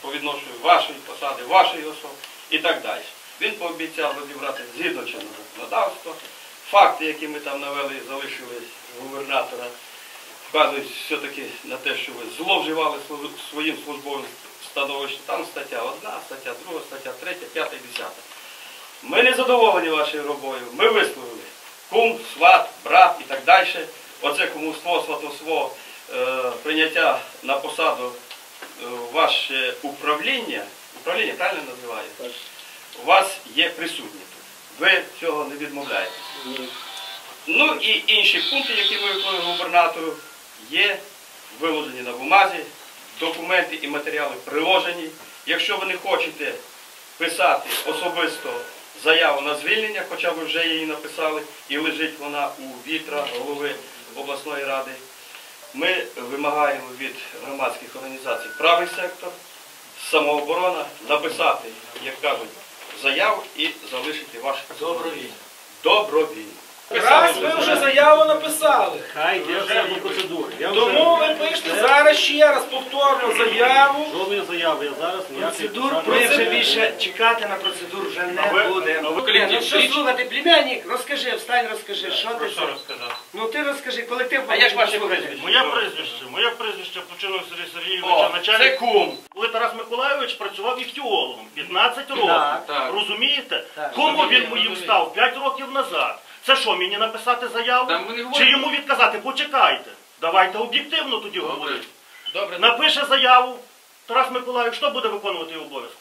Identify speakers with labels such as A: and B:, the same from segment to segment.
A: по відношенню вашої посади, вашої особи і так далі. Він пообіцяв розібрати згідно чинного законодавства. Факти, які ми там навели, залишили губернатора, вказують все-таки на те, що ви зловживали своїм службовим становищем. Там стаття 1, стаття 2, стаття 3, 5, 10. Ми не задоволені вашою робою. Ми висловили кум, сват, брат і так далі. Оце кумовство, сватовство, е, прийняття на посаду ваше управління, управління правильно називаю? У вас є присутні тут. Ви цього не відмовляєте. Ну і інші пункти, які ми виконуємо губернатору, є виложені на бумазі, документи і матеріали приложені. Якщо ви не хочете писати особисто заяву на звільнення, хоча ви вже її написали, і лежить вона у вітра голови обласної ради, ми вимагаємо від громадських організацій правий сектор, самооборона написати, як кажуть, заяву і залишити ваш добровільно. Добровільно.
B: Раз ви вже заяву написали.
C: Хай йде все по процедурі. Я вже
B: Тому ви пишете зараз ще раз повторно заяву.
C: жодної заяви. Я зараз ніякої
D: Процедур ми вже більше чекати на процедуру вже не будемо.
C: а
D: Ну що слухати, племянник, розкажи, встань, розкажи, що ти це? Ну ти розкажи, колектив.
A: А як ваше прізвище?
C: Моє прізвище, моє прізвище Починок Сергій Сергійовича,
A: О, це
C: начальник.
A: кум.
C: Коли Тарас Миколайович працював іхтіологом 15 років.
D: Так,
C: Розумієте? Кому він моїм став 5 років назад? Це що, мені написати заяву?
E: Та ми не
C: Чи йому відказати? Почекайте. Давайте об'єктивно тоді говорити.
A: Добре.
C: Напише заяву. Тарас Миколаївич, хто буде виконувати її обов'язки?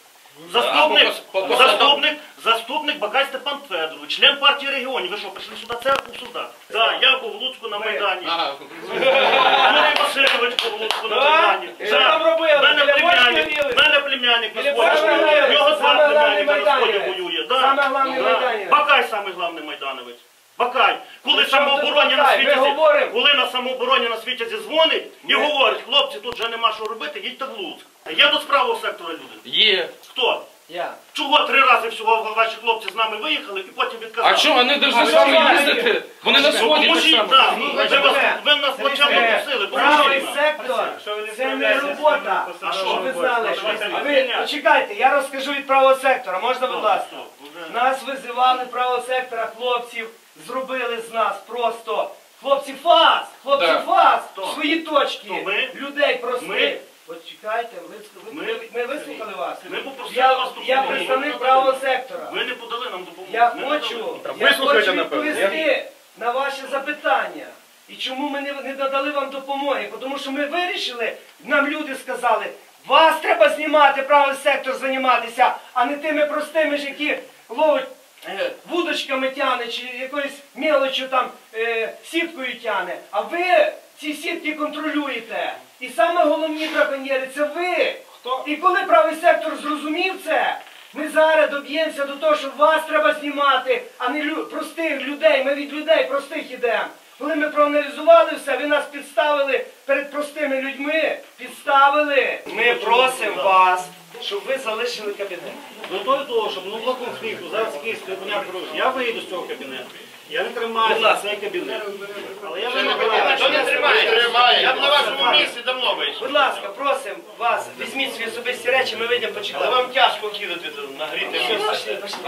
C: Заступник,
A: по-
C: Бакай Степан Федорович, член партії регіонів. Ви що, прийшли сюди церкву сюди? Так, я був в Луцьку на Майдані.
E: Ага.
C: Юрій Васильович був в Луцьку на? Майдані.
B: Що там робили?
C: Мене
B: Біля
C: племянник,
B: віли?
C: мене племянник на
B: Біля
C: сході воює. Його два
D: Саме главний
C: племянника на сході воює. Да.
D: Саме главний
C: Да.
D: майданівець.
C: Бакай самий главний майдановець. Бакай. Коли
D: тут
C: самообороні на
D: Бакай? Ми
C: світі,
D: говоримо.
C: коли на самообороні на світі дзвонить і говорить, хлопці, тут вже нема що робити, їдьте в Луцьк. Є тут з правого сектора люди.
E: Є.
C: Хто?
D: Я.
C: Чого три рази всього ваші хлопці з нами виїхали і потім відказали?
E: А що, вони
B: А
E: повинні з
B: що
E: вами їздити? Вони на сході так
C: Поможіть,
E: само.
C: так.
D: Ну,
C: Ви вас- Ви нас
D: Е,
C: просили,
D: Правий
C: поможіть нам.
D: сектор це не робота.
C: А що
D: Щоб ви
C: ви
D: знали. Ви почекайте, я розкажу від правого сектора. Можна, будь ласка? Нас визивали правого сектора хлопців, зробили з нас просто. Хлопці фас! Хлопці
E: Да.
D: фас!
C: Хто?
D: Свої точки!
C: Хто, ми?
D: Людей простих!
C: Ми?
D: От чекайте, ви, ви,
C: Ми?
D: ми, вислухали вас.
C: Ми попросили
D: Я,
C: вас
D: я
C: допомогти.
D: представник правого сектора.
C: Ви не подали нам допомогу.
D: Я
C: Ми не
D: хочу,
C: дали.
D: я хочу відповісти на ваші запитання. І чому ми не, не надали вам допомоги? Тому що ми вирішили, нам люди сказали, вас треба знімати, правий сектор займатися, а не тими простими ж, які ловить е, вудочками тяне, чи якоюсь мелочю там е, сіткою тяне. А ви ці сітки контролюєте. І саме головні браконьєри це ви.
B: Хто?
D: І коли правий сектор зрозумів це, ми зараз доб'ємося до того, що вас треба знімати, а не лю- простих людей. Ми від людей простих ідемо. Коли ми проаналізували все, ви нас підставили перед простими людьми. Підставили. Ми просимо вас, щоб ви залишили кабінет.
C: З метою того, щоб не було конфлікту, зараз якийсь кабінет робить. Я вийду з цього кабінету. Я не тримаю за цей кабінет. Але я вже не
A: Хто не тримає? Я б на вашому місці давно вийшов.
D: Будь ласка, просимо вас, візьміть свої особисті речі, ми вийдемо
A: Але
D: почекати.
A: вам тяжко кидати нагріти місце.
D: пошли, пошли.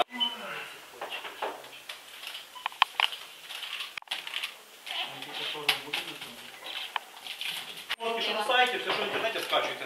A: Що на сайті, все, що в інтернеті, скачуйте.